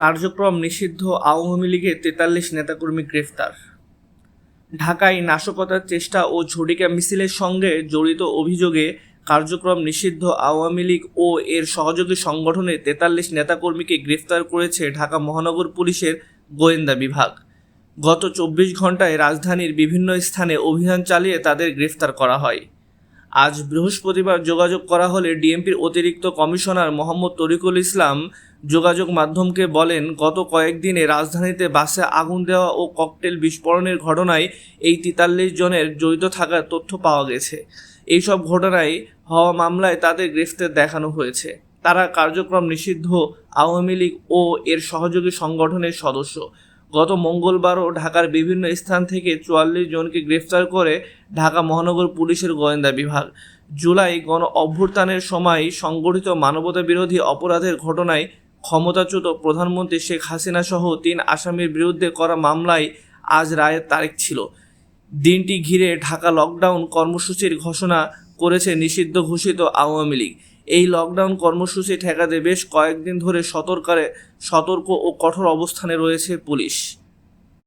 কার্যক্রম নিষিদ্ধ আওয়ামী লীগের তেতাল্লিশ নেতাকর্মী গ্রেফতার। ঢাকায় নাশকতার চেষ্টা ও ঝটিকা মিছিলের সঙ্গে জড়িত অভিযোগে কার্যক্রম নিষিদ্ধ আওয়ামী লীগ ও এর সহযোগী সংগঠনের তেতাল্লিশ নেতাকর্মীকে গ্রেফতার করেছে ঢাকা মহানগর পুলিশের গোয়েন্দা বিভাগ। গত চব্বিশ ঘন্টায় রাজধানীর বিভিন্ন স্থানে অভিযান চালিয়ে তাদের গ্রেফতার করা হয়। আজ বৃহস্পতিবার যোগাযোগ করা হলে ডিএমপির অতিরিক্ত কমিশনার মোহাম্মদ তরিকুল ইসলাম যোগাযোগ মাধ্যমকে বলেন, গত কয়েকদিনে রাজধানীতে বাসে আগুন দেওয়া ও ককটেল বিস্ফোরণের ঘটনায় এই তেতাল্লিশ জনের জড়িত থাকার তথ্য পাওয়া গেছে। এইসব ঘটনায় হওয়া মামলায় তাদের গ্রেফতার দেখানো হয়েছে। তারা কার্যক্রম নিষিদ্ধ আওয়ামী লীগ ও এর সহযোগী সংগঠনের সদস্য। গত মঙ্গলবারও ঢাকার বিভিন্ন স্থান থেকে চুয়াল্লিশ জনকে গ্রেফতার করে ঢাকা মহানগর পুলিশের গোয়েন্দা বিভাগ। জুলাই গণ অভ্যুত্থানের সময় সংগঠিত মানবতা বিরোধী অপরাধের ঘটনায় ক্ষমতাচ্যুত প্রধানমন্ত্রী শেখ হাসিনা সহ তিন আসামির বিরুদ্ধে করা মামলায় আজ রায়ের তারিখ ছিল। দিনটি ঘিরে ঢাকা লকডাউন কর্মসূচির ঘোষণা করেছে নিষিদ্ধ ঘোষিত আওয়ামী লীগ। এই লকডাউন কর্মসূচি ঠেকাতে বেশ কয়েকদিন ধরে সতর্কারে সতর্ক ও কঠোর অবস্থানে রয়েছে পুলিশ।